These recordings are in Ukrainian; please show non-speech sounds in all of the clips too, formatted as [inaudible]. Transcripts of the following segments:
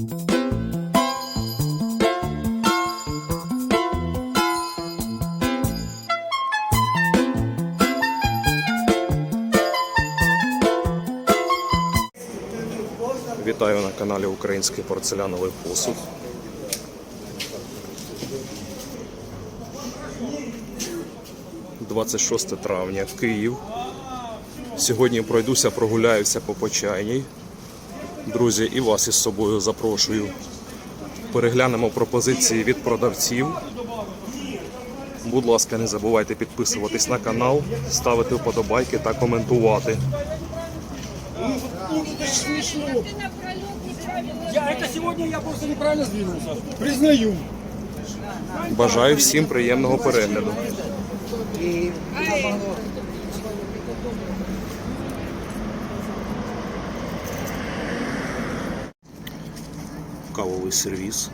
Вітаю на каналі Український порцеляновий посуд. «26 травня, Київ. Сьогодні пройдуся, прогуляюся по Почайній. Друзі, і вас із собою запрошую. Переглянемо пропозиції від продавців. Будь ласка, не забувайте підписуватись на канал, ставити вподобайки та коментувати. Я это сегодня я просто неправильно сдвинулся. Признаю. Бажаю всім приємного перегляду. Кавовий сервіс.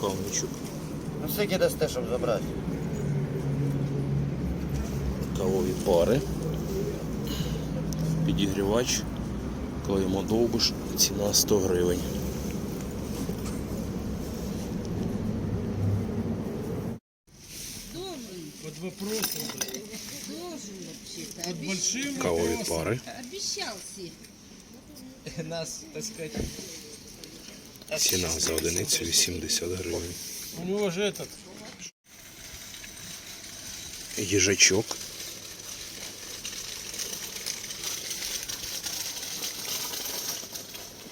Кавничок. Ну скільки дасте, щоб забрати? Кавові пари. Підігрівач. Клеїмо довбиш. Ціна 100 гривень. Под вопросом. Под большим Кавові пари. Обещал всех. Нас, так сказать. Ціна за одиницю 80 гривень. У него же этот. Їжачок.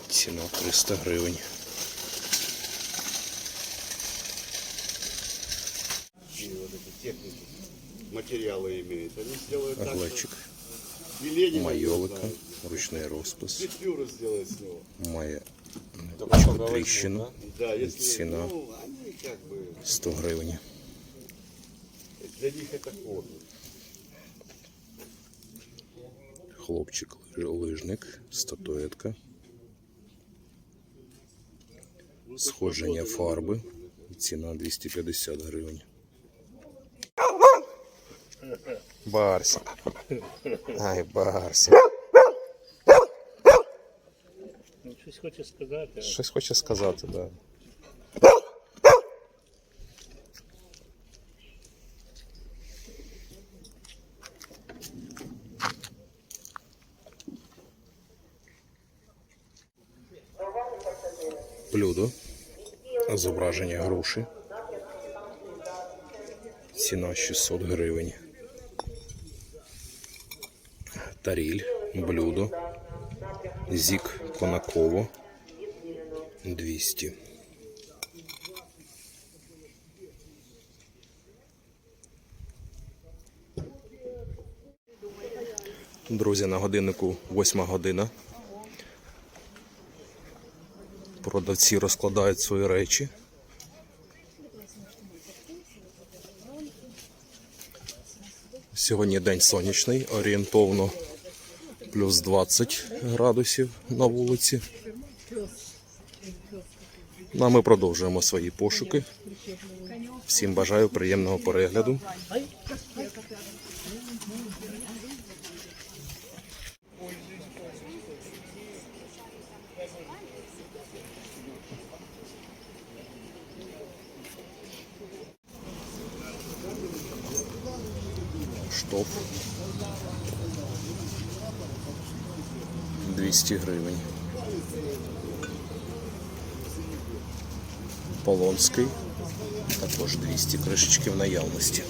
Ціна 300 гривень. материалы имеют. Они сделают что и Майолика. Ручний розпис. Має невеличку тріщину. Если, Ціна ну, они как бы, 100 гривень. для них это хобби. Хлопчик лижник, статуетка. Сходження фарби. Ціна 250 гривень. Барсі. Ай, Барсі. Щось хоче сказати. Щось хоче сказати, так. Да. Блюдо. Зображення груші. Ціна 600 гривень. Таріль, блюдо. Зік Конаково 200. Друзі, на годиннику 8 година. Продавці розкладають свої речі. Сьогодні день сонячний, орієнтовно плюс 20 градусів на вулиці. Ну, а ми продовжуємо свої пошуки. Всім бажаю приємного перегляду. 200 гривень. Полонський також 200 кришечки в наявності.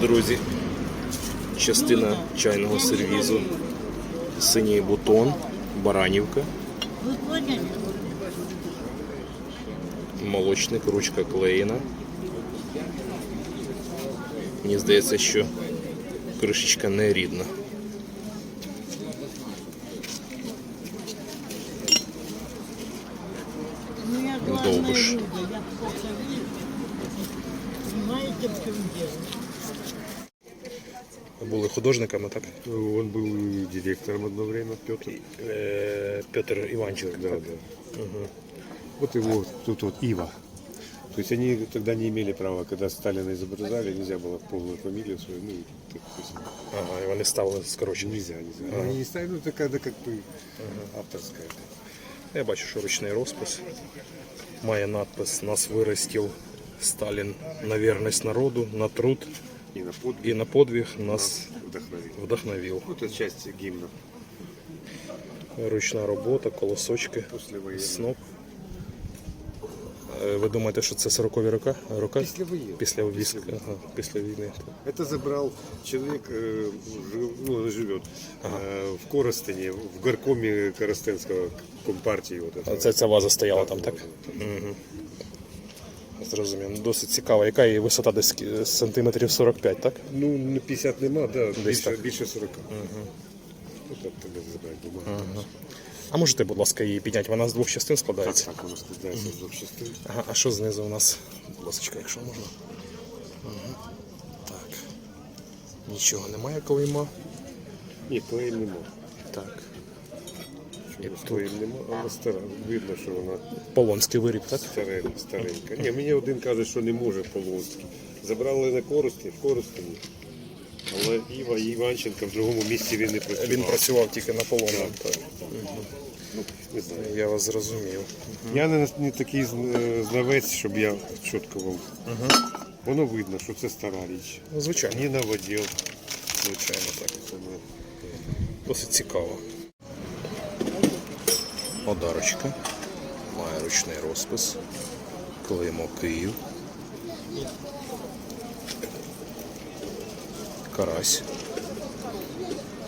Друзі, частина чайного сервізу, синій бутон, баранівка, молочник, ручка клеєна. Мені здається, що кришечка не рідна. Довбиш. Були художниками, так? Он был и директором одно время, Петр. Петр Іванченко. Да, да. Вот его тут вот Ива. То есть они тогда не имели права, когда Сталина изображали, нельзя было полную фамилию свою, ну, так, то есть, Ага, і вони ставили скорочені. нельзя, нельзя. Они не ставили, ну, это когда как бы авторская. Я бачу, що ручний розпис. Має надпис Нас виростив Сталін на вірність народу, на труд И на подвиг і на подвиг нас вдохновил. вдохновив. Вот это часть гимна. Ручна робота, колосочки, Послевоєнна. сноп. Е, Ви думаєте, що це 40-ві роки? роки? Післявоєнні. Після військ, ага, після війни. Это забрал человек, э, жив- ну, он живет э, в Коростене, в горкоме Коростенского компартии. Вот это. Це ця ваза стояла там, так? Угу. Зрозумів. Ну, Досить цікаво. Яка її висота десь е, сантиметрів 45, так? Ну, на 50 нема, да, більше, так. більше 40. Угу. Вот это тебе забрать бумагу. А можете, будь ласка, її підняти? Вона з двох частин складається. так, воно складається з двох частин. Ага, а що знизу у нас? Будь ласка, якщо можна. Угу. Так. Нічого немає клейма. Ні, клеїм нема. Так. Клеїм нема, але стара. Видно, що вона Полонський виріб, так? старенька. старенька. Ні, мені один каже, що не може Полонський. Забрали на Коростені, в Коростені. Але Іва Іванченка в другому місці він не працював. Він працював тільки на полону. Так. Ну, не знаю. Я вас зрозумів. Я не, не такий зн- е, знавець, щоб я чітко вам. Воно видно, що це стара річ. Ну, Звичайно, Ні наводів. звичайно, так. Досить цікаво. Одарочка. Має ручний розпис. Клеймо Київ. Карась.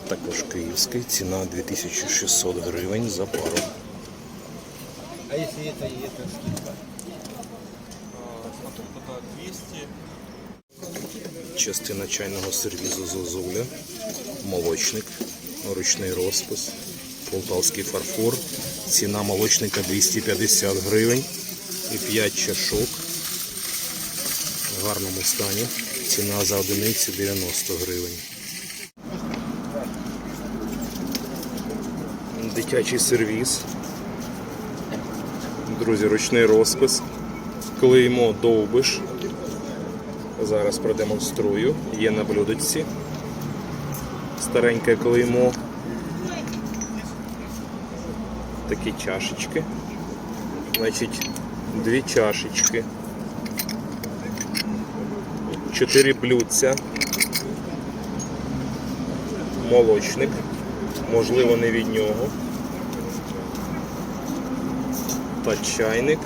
Також київський. Ціна 2600 гривень за пару. А если это и это скидка? Частина чайного сервізу Зозуля, молочник, ручний розпис, полтавський фарфор. Ціна молочника 250 гривень і 5 чашок в гарному стані. Ціна за одиницю 90 гривень. Дитячий сервіз. Друзі, ручний розпис. Клеймо довбиш. Зараз продемонструю. Є на блюдечці. Стареньке клеймо. Такі чашечки. Значить, дві чашечки. Чотири блюдця. Молочник. Можливо, не від нього. Та чайник.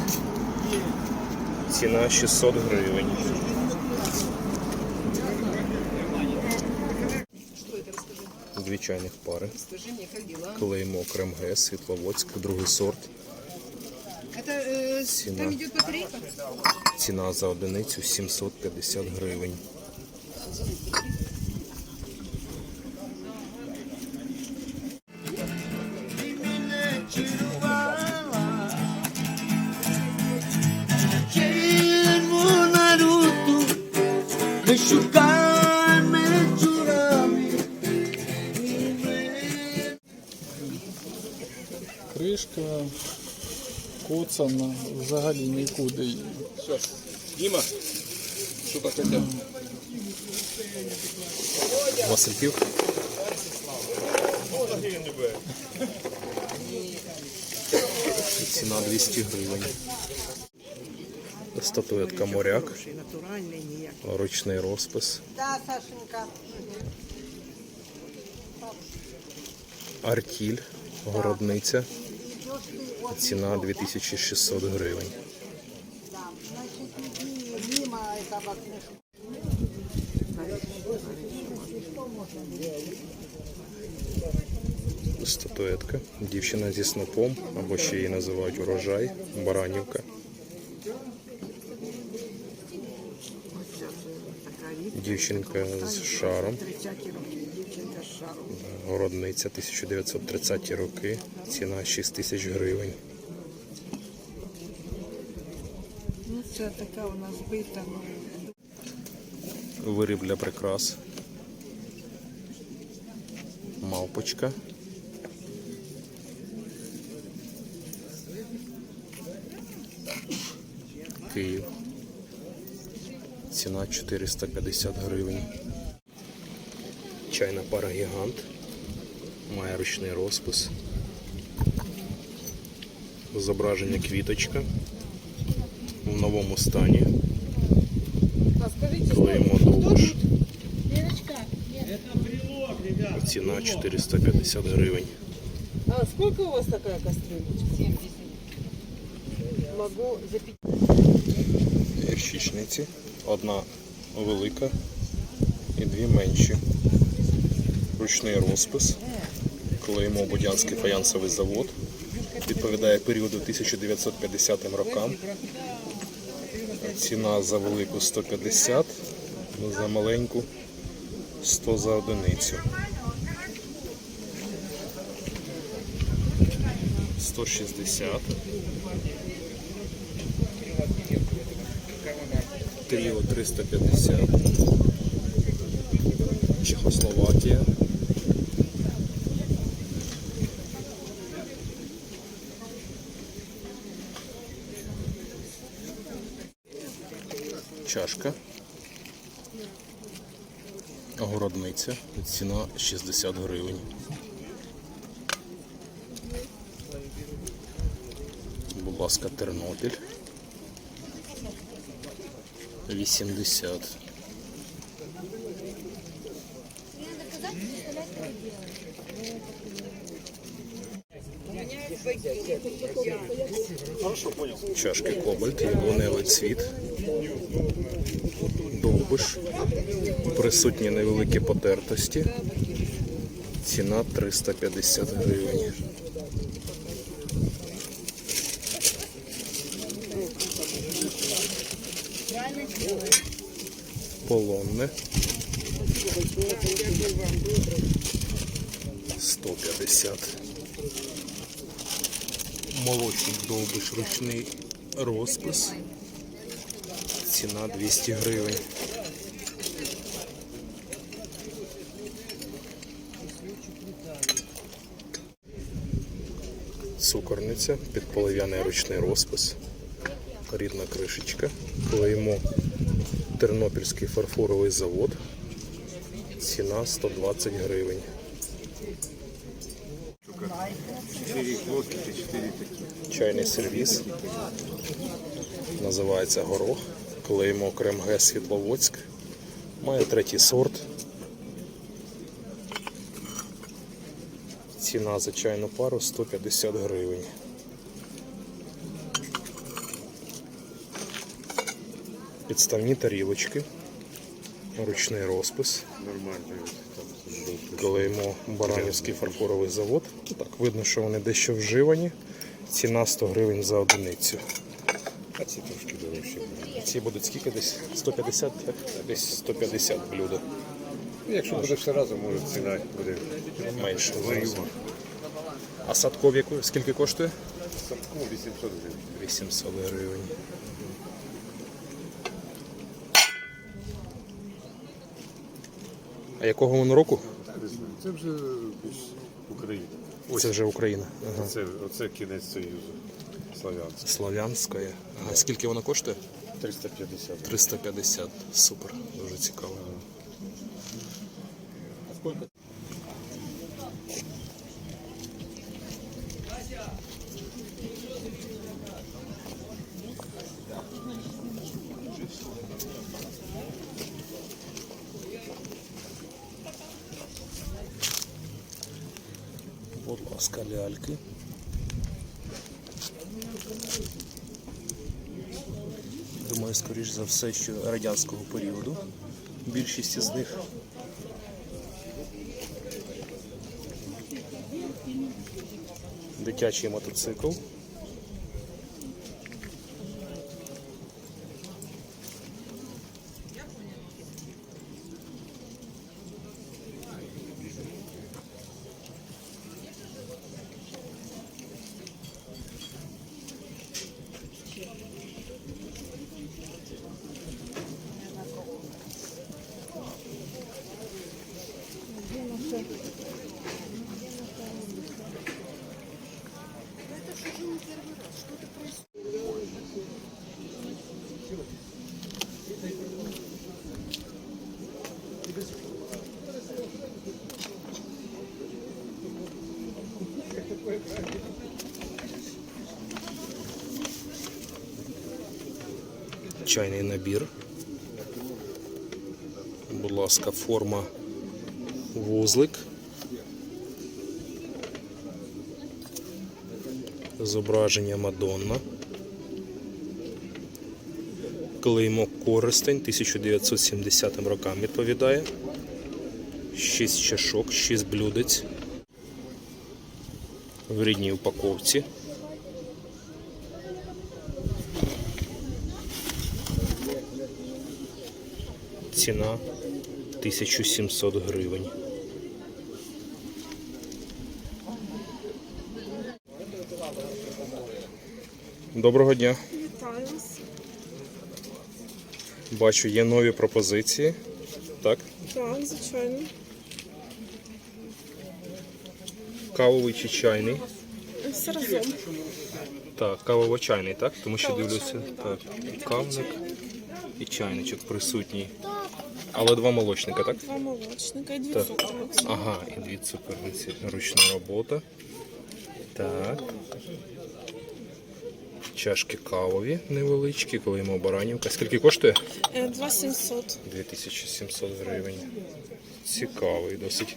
Ціна 600 гривень. Дві чайних пари. Клеймо Кремге, Світловодськ, другий сорт. Это э, Цена. там идет батарейка? Ціна за одиницю 750 гривень. Коцана, взагалі нікуди. її. Дима, что так хотят? Васильків. Ціна 200 гривень. Статуетка моряк. Ручний розпис. Да, Сашенька. Артіль, городниця. Ціна 2600 гривень. Статуетка. Дівчина зі снопом, або ще її називають урожай, баранівка. Дівчинка з шаром. Городниця 1930 роки. Ціна 6 тисяч гривень. Ну, це така у нас бита. ну, Виріб для прикрас. Мавпочка. Київ. Ціна 450 гривень. Чайна пара гігант. Має ручний розпис. Зображення квіточка в новому стані. Клеїмо довбиш. Ціна 450 гривень. А сколько у вас такая кастрюлечка? 70. Могу запить. Гірчичниці. Одна велика і дві менші. Ручний розпис. Клеїмо Будянський фаянсовий завод. Відповідає періоду 1950 рокам. Ціна за велику 150, за маленьку 100 за одиницю. 160. Тріо 350. Чехословакія. Чашка. Городниця. Ціна 60 гривень. Будь ласка, Тернопіль. 80. Чашки Кобальт, яблуневий цвіт, довбиш, присутні невеликі потертості. Ціна 350 гривень. Полонне. 150. Молочник довбиш ручний розпис. Ціна 200 гривень. Цукорниця, підполов'яний ручний розпис, рідна кришечка. Клеїмо Тернопільський фарфоровий завод. Ціна 120 гривень. Чайний сервіс. Називається горох. Клеїмо Кремге Світловодськ. Має третій сорт. Ціна за чайну пару 150 гривень. Підставні тарілочки. Ручний розпис. Клеїмо Баранівський фарфоровий завод. Так, видно, що вони дещо вживані. Ціна 100 гривень за одиницю. А ці трошки дорожчі. Ці будуть скільки десь? 150, так? Десь 150 блюдо. Ну, Якщо буде все разом, може ціна буде Менше. А садков скільки коштує? Садку 800 гривень. 800 гривень. А якого воно року? Це вже Україна. Це вже Україна. Ага. Це, оце кінець Союзу. Славянський. Слов'янської. А скільки воно коштує? 350. 350. Супер, дуже цікаво. А ласка, ляльки. Думаю, скоріш за все, що радянського періоду. Більшість із них. Дитячий мотоцикл. Чайний набір. Будь ласка, форма вузлик. Зображення Мадонна. Клеймо Користень 1970 рокам відповідає. 6 чашок, 6 блюдець. В рідній упаковці. Ціна 1700 гривень. Доброго дня. Вітаю вас. Бачу, є нові пропозиції. Так, Так, звичайно. кавовий чи чайний. Все разом. Так, кавово-чайний, так? Тому що дивлюся, так, кавник і чайничок присутній. Але два молочника, так? Два молочника і дві Так. цукорниці. Ага, і дві цукерниці. Ручна робота. Так. Чашки кавові невеличкі, коли йому баранівка. Скільки коштує? Е, Два 700. 2700 гривень. Цікавий досить.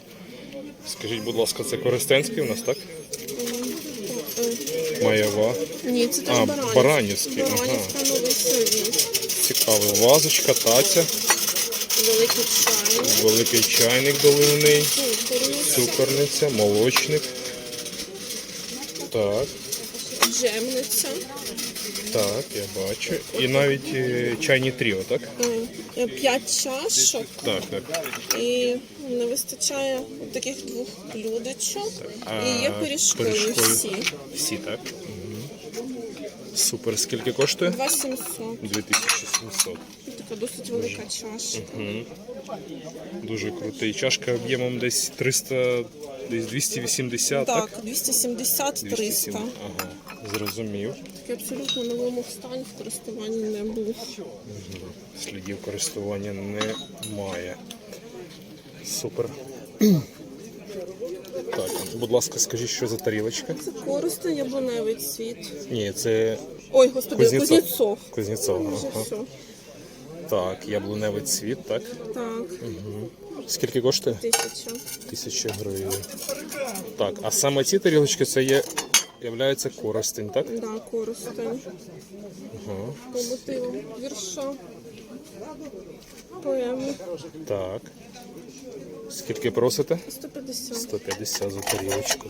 Скажіть, будь ласка, це Коростенський у нас, так? Майова. Ні, це теж А. Баранівський, ага. Цікавий. Вазочка, таця, Великий чайник. великий чайник доливний, Цукорниця. цукорниця, молочник. Так, Джемниця. так, я бачу. І навіть е, чайні тріо, так? Е, П'ять чашок. Так, так. І не вистачає от таких двох блюдечок. А І є пиріжкові пиріжкові? всі. Всі, так? Мгм. Супер. Скільки коштує? Два 700. 2700. Така досить велика чашка. Дуже крутий. Чашка об'ємом десь 300, десь 280, так? Так, 270-300. Ага, зрозумів. Такий абсолютно новому стані в користуванні не був. Слідів користування немає. Супер. Так, будь ласка, скажіть, що за тарілочка? Це корисний яблуневий цвіт. Ні, це Ой, господи, Кузнєцов. Кузнєцов. Кузнєцова. Вже Ага. все. Так, яблуневий цвіт, так? Так, Скільки коштує? тисяча. Тисяча гривень. Так, а саме ці тарілочки це є, являється користень, так? Да, користень. Ага. По мотивам вірша. Поеми. Так. Скільки просите? 150. 150 за тарілочку.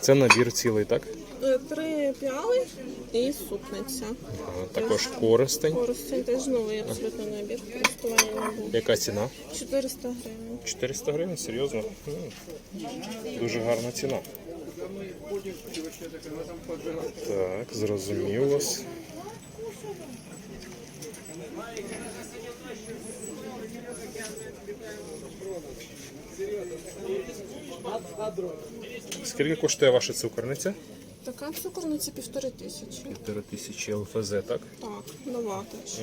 Це набір цілий, так? Е, Три піали і супниця. Ага, також користень. Користень теж новий абсолютно набір. Користування не був. Яка ціна? 400 гривень. 400 гривень, серйозно? М. Дуже гарна ціна. Так, зрозумів вас. Скільки коштує ваша цукорниця? Така цукорниця півтори тисячі. Півтори тисячі ЛФЗ, так? Так, нова теж.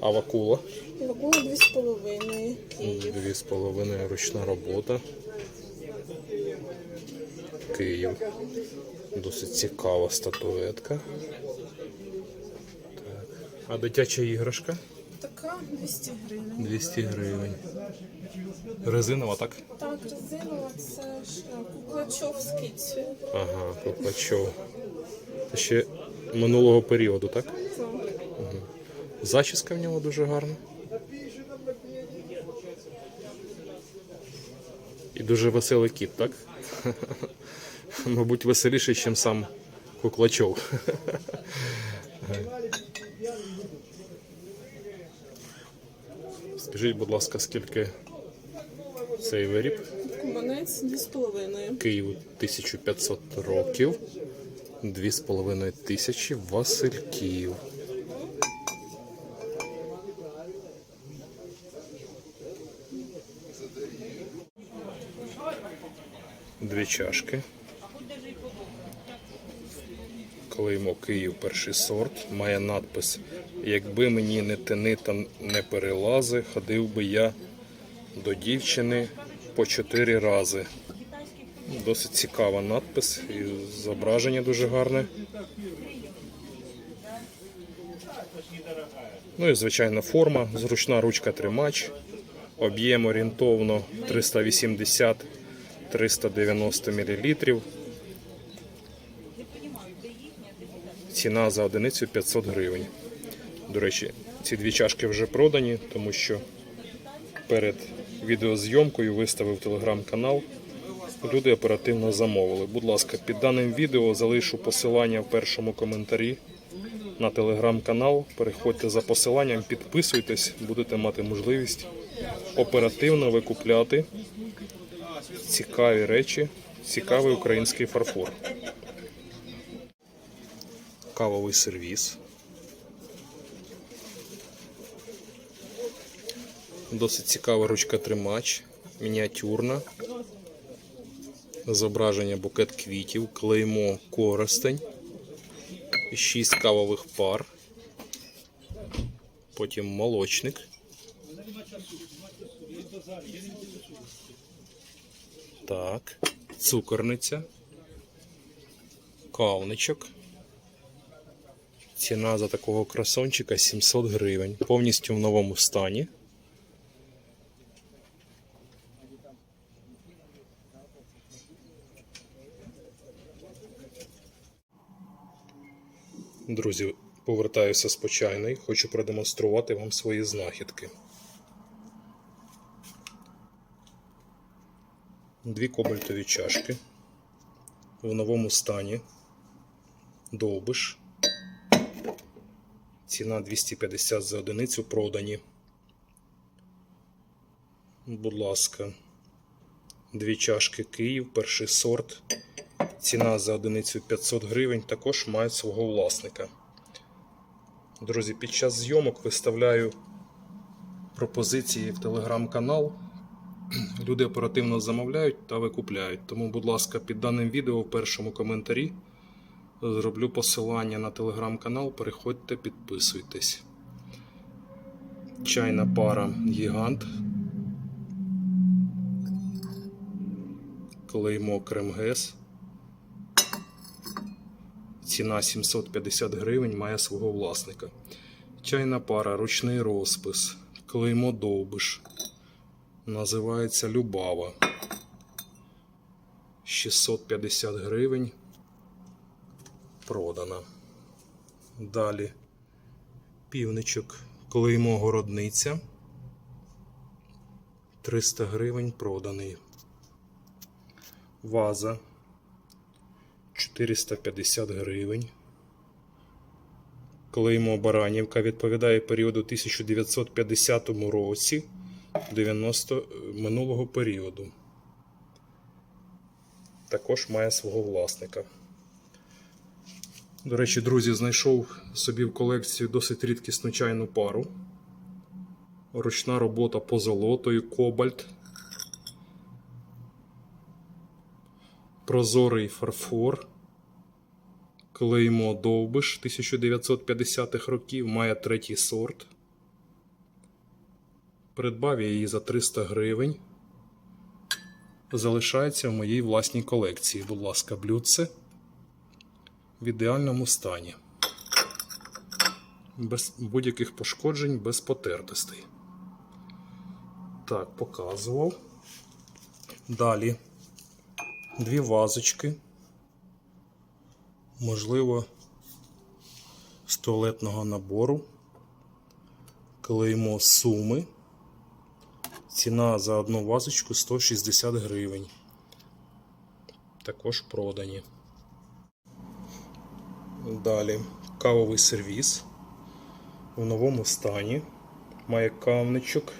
А вакула? Вагона дві з половиною. Київ. Дві з половиною ручна робота. Київ. Досить цікава статуетка. Так. А дитяча іграшка? Така 200 гривень. 200 гривень. Резинова, так? Так, резинова це ж е, куклачовський цвіт. Ага, Копачов. Це ще минулого періоду, так? Так. Зачіска в нього дуже гарна. І дуже веселий кіт, так? [laughs] Мабуть, веселіший, ніж сам Куклачов. [laughs] Скажіть, будь ласка, скільки цей виріб? Кубанець дві з половиною. Києву 1500 років, 2,5 тисячі Васильків. Дві чашки. Клеймо Київ перший сорт. Має надпис Якби мені не тини та не перелази, ходив би я до дівчини по чотири рази. Досить цікава надпис і зображення дуже гарне. Ну і звичайна форма, зручна ручка тримач, об'єм орієнтовно 380-390 мл. Ціна за одиницю 500 гривень. До речі, ці дві чашки вже продані, тому що перед відеозйомкою виставив телеграм-канал. Люди оперативно замовили. Будь ласка, під даним відео залишу посилання в першому коментарі на телеграм-канал. Переходьте за посиланням, підписуйтесь, будете мати можливість оперативно викупляти цікаві речі, цікавий український фарфор. Кавовий сервіс. Досить цікава ручка тримач, мініатюрна. Зображення букет квітів, клеймо коростень, 6 кавових пар, потім молочник. Так, цукорниця, кавничок. Ціна за такого красончика 700 гривень. Повністю в новому стані. Друзі, повертаюся з почайної. Хочу продемонструвати вам свої знахідки. Дві кобальтові чашки в новому стані. Довбиш. Ціна 250 за одиницю продані. Будь ласка, дві чашки Київ, перший сорт. Ціна за одиницю 500 гривень також мають свого власника. Друзі, під час зйомок виставляю пропозиції в телеграм-канал. Люди оперативно замовляють та викупляють. Тому, будь ласка, під даним відео в першому коментарі зроблю посилання на телеграм-канал. Переходьте, підписуйтесь. Чайна пара Гігант. Клеймо Кремгес. Ціна 750 гривень має свого власника. Чайна пара, ручний розпис, клеймо довбиш. Називається Любава. 650 гривень. Продана. Далі півничок, клеймо городниця. 300 гривень проданий. Ваза 450 гривень. Клеймо Баранівка відповідає періоду 1950 році 90 минулого періоду. Також має свого власника. До речі, друзі, знайшов собі в колекцію досить рідкісну чайну пару. Ручна робота позолотою, кобальт. Прозорий фарфор. Клеймо Довбиш 1950-х років, має третій сорт. Придбав я її за 300 гривень. Залишається в моїй власній колекції. Будь ласка, блюдце в ідеальному стані. Без будь-яких пошкоджень, без потертостей. Так, показував. Далі дві вазочки. Можливо, з туалетного набору. Клеймо суми. Ціна за одну вазочку 160 гривень. Також продані. Далі кавовий сервіс в новому стані. Має кавничок,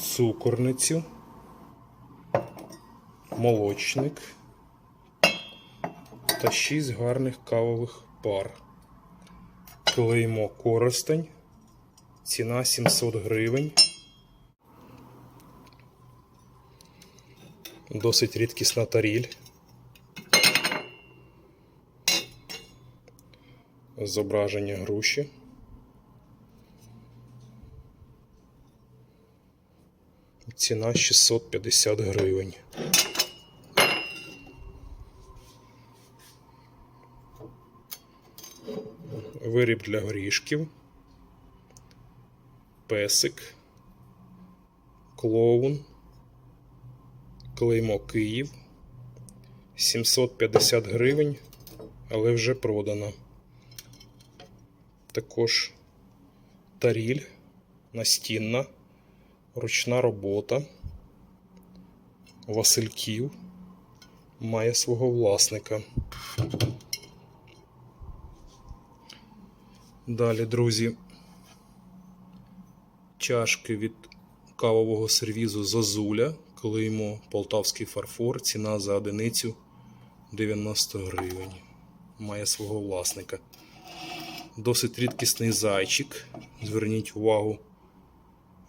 цукорницю, молочник та 6 гарних кавових пар. Клеймо коростень. Ціна 700 гривень. Досить рідкісна таріль. зображення груші. Ціна 650 гривень. Виріб для горішків, песик, клоун, клеймо Київ, 750 гривень, але вже продано. Також таріль настінна, ручна робота, Васильків має свого власника. Далі, друзі, чашки від кавового сервізу Зозуля, клеймо Полтавський фарфор, ціна за одиницю 90 гривень. Має свого власника. Досить рідкісний зайчик. Зверніть увагу,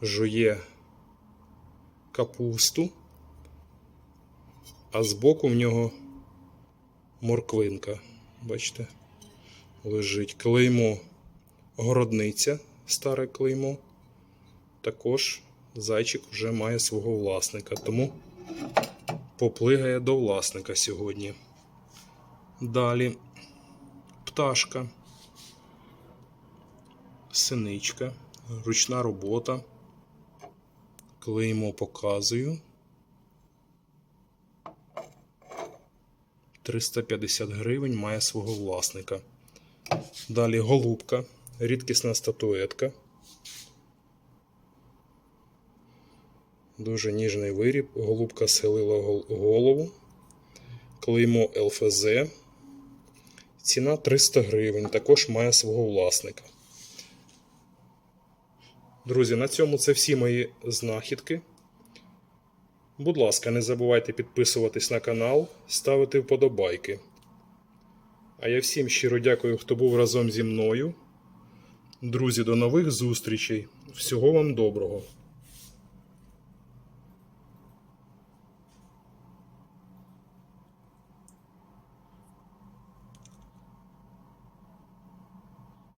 жує капусту, а збоку в нього морквинка. Бачите, лежить клеймо городниця, старе клеймо. Також зайчик вже має свого власника, тому поплигає до власника сьогодні. Далі пташка, синичка, ручна робота. Клеймо показую. 350 гривень має свого власника. Далі голубка, рідкісна статуетка. Дуже ніжний виріб. Голубка схилила голову. Клеймо ЛФЗ. Ціна 300 гривень. Також має свого власника. Друзі, на цьому це всі мої знахідки. Будь ласка, не забувайте підписуватись на канал, ставити вподобайки. А я всім щиро дякую, хто був разом зі мною. Друзі, до нових зустрічей. Всього вам доброго!